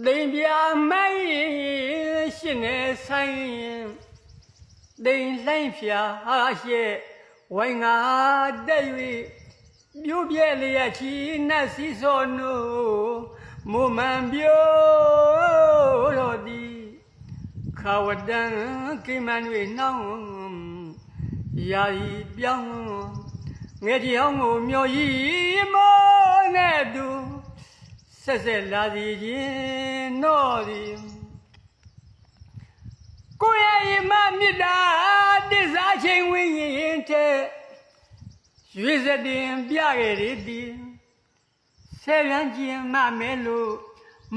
လိမ်ပြမိုင်းရှင်နေဆိုင်လိမ်လိုက်ဖြာရဲ့ဝိုင်းငါတဲ့၍ပြိုးပြဲလျက်ချီနတ်စီစောနုမူမှန်ပြိုးတော်သည်ခဝတံကိမန်၍နှောင်းယာဤပြောင်းငယ်ကြီးအောင်ကိုမျောရီမောနဲ့သူ ဆက်ဆက်လာစီခြင်းတော့သည်ကိုယ့်ရဲ့မမြစ်တာတစ္ဆာချင်းဝင်းရင်တဲ့ရွေစတင်ပြခဲ့ရသည်ဆယ်ရန်ကျင်မမဲလို့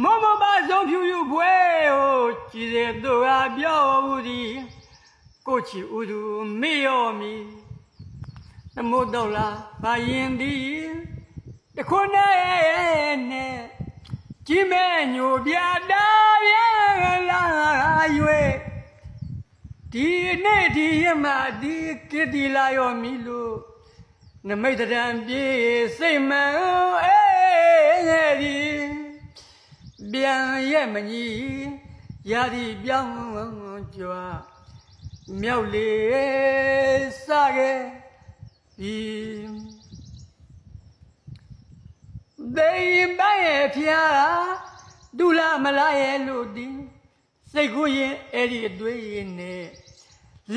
မမပါဆုံးဖြူဖြူဘွဲဟိုကြည်တဲ့သူဟာပြောဘူးသည်ကိုချီဥသူမေ့ရောမီနမို့တော့လားဘာရင်သည်တခုနဲ့နဲ့ ကြည်မဲ့ညိုပြတာရဲ့လာရွေဒီနေ့ဒီရမဒီကိတိလာရောမီလို့နမိတ်တံပြေစိတ်မှန်အေးရဲ့ဒီပြန်ရဲ့မကြီးရာဒီပြောင်းကြွားမြောက်လေစခဲ့ဒီ ဒေဘရဲ့ဖျားဒူလာမလာရဲ့လို့ဒီစိတ်ကူးရင်အဲ့ဒီအတွေ့ရင်နဲ့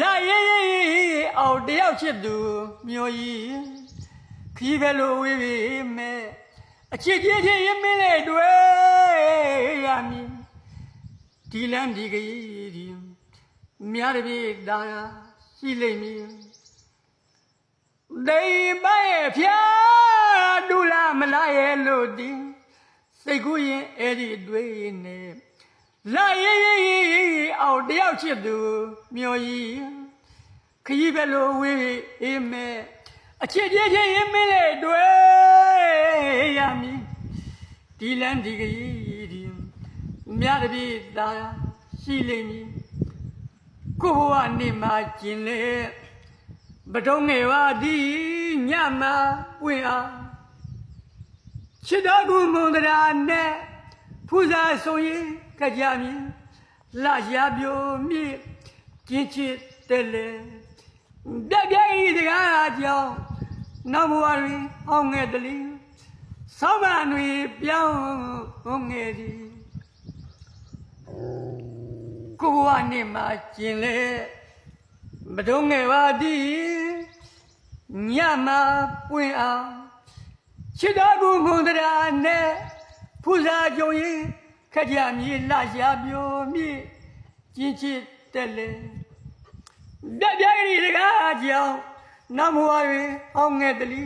လာရဲ့အောင်တယောက်ချစ်သူမျိုးကြီးခီးပဲလို့ဝေးပြီမဲ့အချစ်ချင်းချင်းရင်မင်းနဲ့တွေ့ရမည်ဒီလမ်းဒီကြီးဒီများတပြေဒါရှိလိမ့်မည်ဒိမရဲ့ဖျားဒူလာမ လာရဲ့လို့ဒီစိတ်ကူးရင်အဲ့ဒီအတွေ့နဲ့လာရဲ့အောင်တယောက်ချစ်သူမျိုးကြီးခကြီးပဲလို့ဝေးအေးမဲ့အချစ်ချင်းချင်းရင်မင်းနဲ့တွေ့ရမည်ဒီလမ်းဒီကြီးဒီများတပြေဒါရှိလိမ့်မည်ကိုဘဝနေမှာကျင်လေဘတုံးငယ်ပါဒီညမှာပွင့်အား ချစ်တော်ကူမွန်တရာနဲ့ဖူးစာဆိုရင်ကြကြမြင်လာရှာပြိုမြင့်ကျင်းချစ်တယ်လေပြပြဤတကားကြောင့်နောက်ဘဝတွင်အောင်ငယ်တလီဆောင်းမန်တွင်ပြောင်းငယ်သည်ကိုဘဝနေမှာကျင်လေမတုံးငယ်ပါဒီညမှာပွင့်အောင် ချစ်တော်ကူမွန်တရာနဲ့ဖူးစာကြုံရင်ခကြမြေလာရှာပြိုမြင့်ကျင်းချစ်တယ်လေပြပြရီတကားကြောင့်နမဝရီအောင်ငယ်တလီ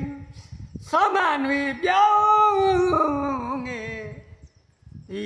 သမန်တွေပြောင်းငယ်ဒီ